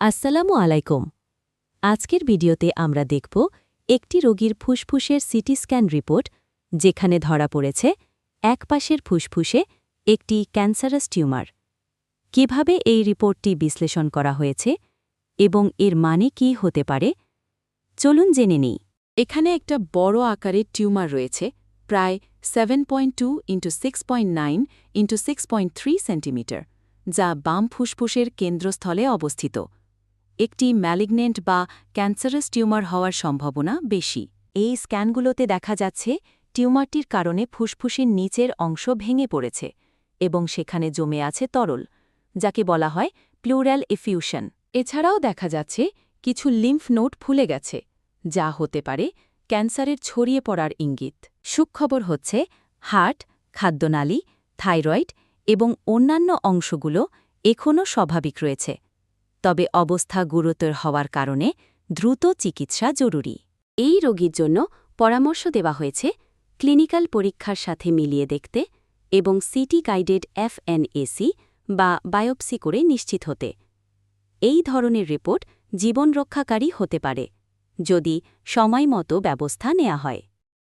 আসসালামু আলাইকুম। আজকের ভিডিওতে আমরা দেখব একটি রোগীর ফুসফুসের সিটি স্ক্যান রিপোর্ট, যেখানে ধরা পড়েছে এক পাশের ফুসফুসে একটি ক্যান্সারাস টিউমার। কীভাবে এই রিপোর্টটি বিশ্লেষণ করা হয়েছে এবং এর মানে কি হতে পারে? চলুন জেনে নিই। এখানে একটা বড় আকারের টিউমার রয়েছে, প্রায় seven point two into six point nine into six point three centimetre যা বাম ফুসফুসের কেন্দ্রস্থলে অবস্থিত। একটি ম্যালিগনেন্ট বা ক্যান্সারাস টিউমার হওয়ার সম্ভাবনা বেশি। এই স্ক্যানগুলোতে দেখা যাচ্ছে, টিউমারটির কারণে ফুসফুসের নিচের অংশ ভেঙে পড়েছে এবং সেখানে জমে আছে তরল, যাকে বলা হয় প্লুরাল এফিউশন। এছাড়াও দেখা যাচ্ছে, কিছু লিম্ফ নোট ফুলে গেছে, যা হতে পারে ক্যান্সারের ছড়িয়ে পড়ার ইঙ্গিত। সুখবর হচ্ছে, হার্ট, খাদ্যনালী, থাইরয়েড এবং অন্যান্য অংশগুলো এখনও স্বাভাবিক রয়েছে। তবে অবস্থা গুরুতর হওয়ার কারণে দ্রুত চিকিৎসা জরুরি। এই রোগীর জন্য পরামর্শ দেওয়া হয়েছে ক্লিনিক্যাল পরীক্ষার সাথে মিলিয়ে দেখতে এবং সিটি গাইডেড এফএনএসি বা বায়োপসি করে নিশ্চিত হতে। এই ধরনের রিপোর্ট জীবন রক্ষাকারী হতে পারে, যদি সময়মতো ব্যবস্থা নেওয়া হয়।